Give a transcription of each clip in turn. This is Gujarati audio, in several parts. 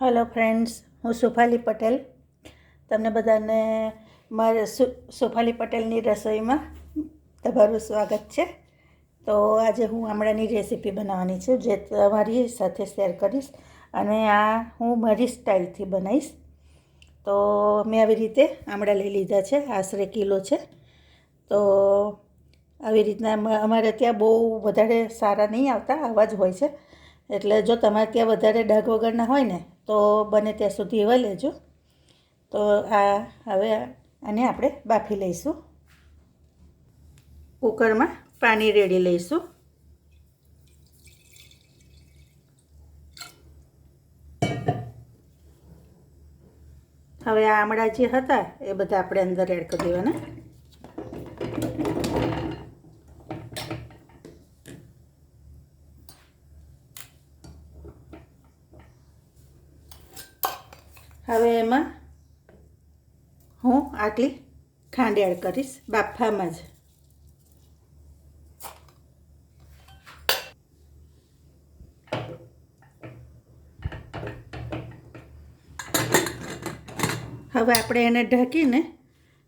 હેલો ફ્રેન્ડ્સ હું સુફાલી પટેલ. તમને બધાને મારે સુફાલી પટેલની રસોઈમાં તમારું સ્વાગત છે. તો આજે હું આમળાની રેસીપી બનાવવાની છું, જે તમારી સાથે શેર કરીશ અને આ હું મારી સ્ટાઇલથી બનાવીશ. તો મેં આવી રીતે આમળા લઈ લીધા છે, આશરે કિલો છે. તો આવી રીતના અમારે ત્યાં બહુ વધારે સારા નહીં આવતા, આવા જ હોય છે. એટલે જો તમારે ત્યાં વધારે ડાઘ વગરના હોય ને, તો બને ત્યાં સુધી એવા લેજો. તો આ હવે આને આપણે બાફી લઈશું. કુકરમાં પાણી રેડી લઈશું. હવે આ આમળા જે હતા, એ બધા આપણે અંદર એડ કરી દેવાના હવે એમાં હું આટલી ખાંડ કરીશ, બાફામાં જ. હવે આપણે એને ઢાંકીને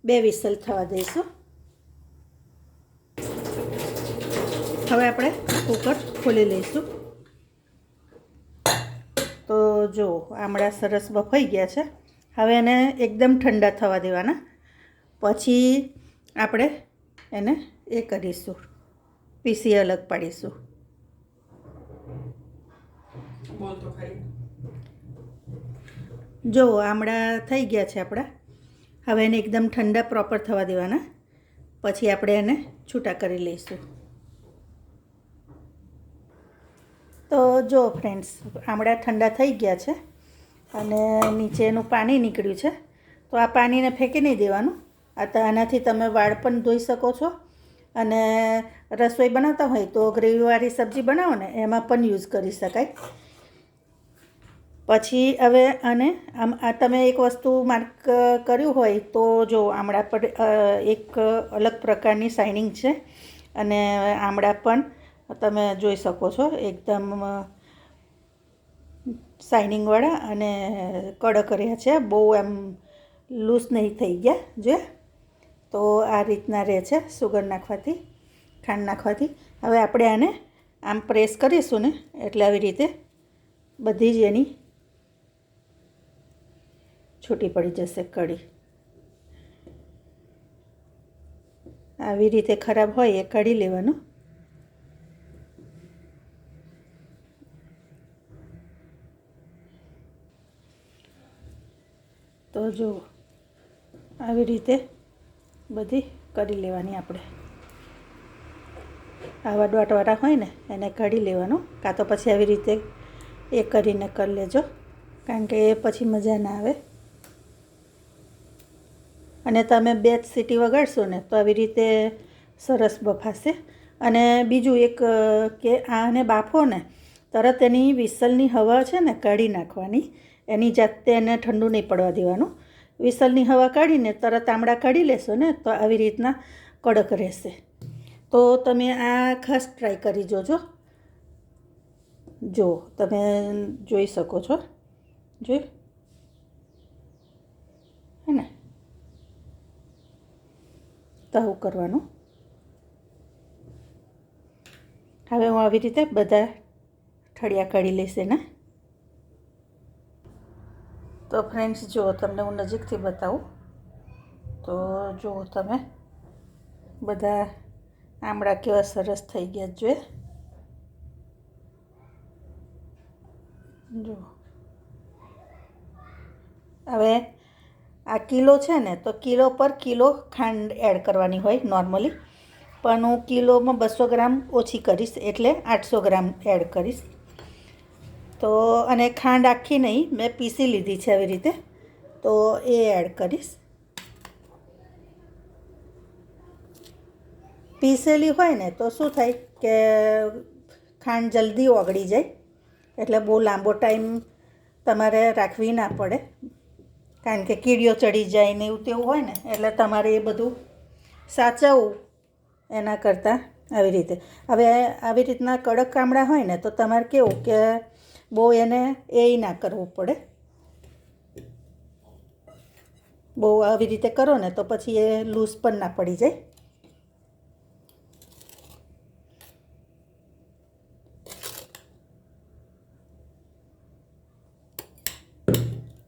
બે વિસલ થવા દઈશું. હવે આપણે કુકર ખોલી લઈશું. તો જો આમળા સરસ બફાઈ ગયા છે. હવે એને એકદમ ઠંડા થવા દેવાના. પછી આપણે એને એ કરીશું. પીસી અલગ પાડીશું. જો આમળા થઈ ગયા છે આપણા. હવે એને એકદમ ઠંડા પ્રોપર થવા દેવાના. પછી આપણે એને છૂટા કરી લઈશું. તો જો ફ્રેન્ડ્સ આમળા ઠંડા થઈ ગયા છે. અને નીચેનું પાણી નીકળ્યું છે. તો આ પાણીને ફેંકી નહીં દેવાનું. આ તો આનાથી તમે વાળ પણ ધોઈ શકો છો. અને રસોઈ બનાવતા હોય તો ગ્રેવીવાળી સબ્જી બનાવો ને, એમાં પણ યુઝ કરી શકાય. પછી હવે આને આમ, આ તમે એક વસ્તુ માર્ક કર્યું હોય તો જો આમળા પર એક અલગ પ્રકારની શાઇનિંગ છે. અને આમળા પણ તમે જોઈ શકો છો. એકદમ શાઇનિંગવાળા અને કડક રહ્યા છે. બહુ એમ લૂઝ નહીં થઈ ગયા જે. તો આ રીતના રહે છે સુગર નાખવાથી, ખાંડ નાખવાથી. હવે આપણે આને આમ પ્રેસ કરીશું ને એટલે આવી રીતે બધી જ એની છૂટી પડી જશે કઢી આવી રીતે ખરાબ હોય એ કાઢી લેવાનું. તો જો, આવી રીતે બધી કરી લેવાની આપણે. આવા ડોટવાળા હોય ને, એને કાઢી લેવાનું. કાં તો પછી આવી રીતે એ કરીને કરી લેજો, કારણ કે એ પછી મજા ના આવે. અને તમે બે જ સીટી વગાડશો ને, તો આવી રીતે સરસ બફાશે. અને બીજું એક, કે આને બાફો ને, તરત એની વિસલની હવા છે ને, કાઢી નાખવાની. એની જાતે એને ઠંડુ નહીં પડવા દેવાનું. વિસલની હવા કાઢીને તરત આમળા કાઢી લેશો ને તો આવી રીતના કડક રહેશે. તો તમે આ ખાસ ટ્રાય કરી જોજો. જો, તમે જોઈ શકો છો. જોઈ. હે ને? તો કરવાનું. હવે હું આવી રીતે બધા ઠળિયા કાઢી લઈશ એના તો ફ્રેન્ડ્સ જુઓ તમને હું નજીકથી બતાવું, તો જુઓ તમે બધા આમળા કેવા સરસ થઈ ગયા જોઈએ જુઓ હવે આ કિલો છે ને, તો કિલો પર કિલો ખાંડ એડ કરવાની હોય નોર્મલી પણ હું કિલોમાં બસો ગ્રામ ઓછી કરીશ, એટલે આઠસો ગ્રામ એડ કરીશ. તો અને ખાંડ આખી નહીં, મેં પીસી લીધી છે આવી રીતે. તો એ એડ કરીશ. પીસેલી હોય ને તો શું થાય કે ખાંડ જલ્દી ઓગળી જાય, એટલે બહુ લાંબો ટાઈમ તમારે રાખવી ના પડે. કારણ કે કીડીઓ ચડી જાય ને એવું તેવું હોય ને, એટલે તમારે એ બધું સાચવવું એના કરતાં આવી રીતે. હવે આવી રીતના કડક કામડા હોય ને તો તમારે કેવું કે બહુ એને એ ના કરવું પડે. બહુ આવી રીતે કરો ને તો પછી એ લૂઝ પણ ના પડી જાય.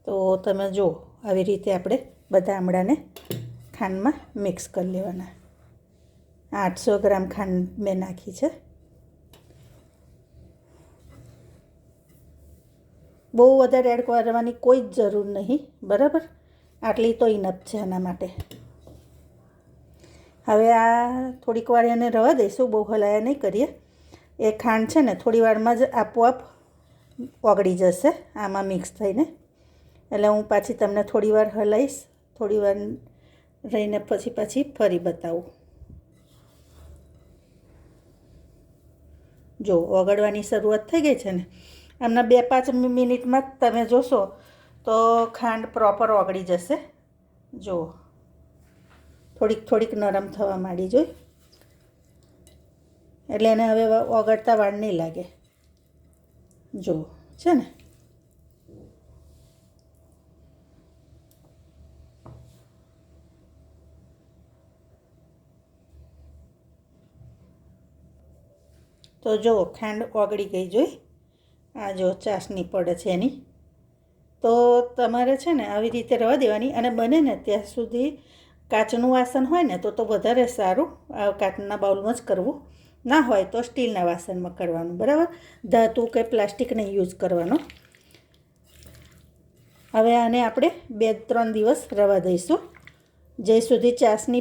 તો તમે જુઓ આવી રીતે આપણે બધા આમળાને ખાંડમાં મિક્સ કરી લેવાના. આઠસો ગ્રામ ખાંડ મેં નાખી છે. બહુ વધારે એડ કરવાની કોઈ જ જરૂર નહીં, બરાબર? આટલી તો ઇનફ છે એના માટે. હવે આ થોડીક વાર એને રવા દઈશું, બહુ હલાયા નહીં કરીએ. એ ખાંડ છે ને, થોડી વારમાં જ આપોઆપ ઓગળી જશે, આમાં મિક્સ થઈને. એટલે હું પાછી તમને થોડી વાર હલાવીશ થોડી વાર રહીને પછી પાછી ફરી બતાવું. જો, ઓગળવાની શરૂઆત થઈ ગઈ છે ને આમના બે પાંચ મિનિટમાં જ તમે જોશો, તો ખાંડ પ્રોપર ઓગળી જશે. જુઓ. થોડીક થોડીક નરમ થવા માંડી જોઈ. એટલે એને હવે ઓગળતા વાળ નહીં લાગે. જુઓ, છે ને? તો જો ખાંડ ઓગળી ગઈ જોઈ. આ જો ચાસણી પડે છે એની. તો તમારે છે ને આવી રીતે રવા દેવાની અને બને ને ત્યાં સુધી કાચનું વાસણ હોય ને તો તો વધારે સારું આ કાચના બાઉલમાં જ કરવું. ના હોય તો સ્ટીલના વાસણમાં કરવાનું, બરાબર? ધાતુ કે પ્લાસ્ટિક નહીં યુઝ કરવાનો. હવે આને આપણે બે ત્રણ દિવસ રવા દઈશું. જે સુધી ચાસણી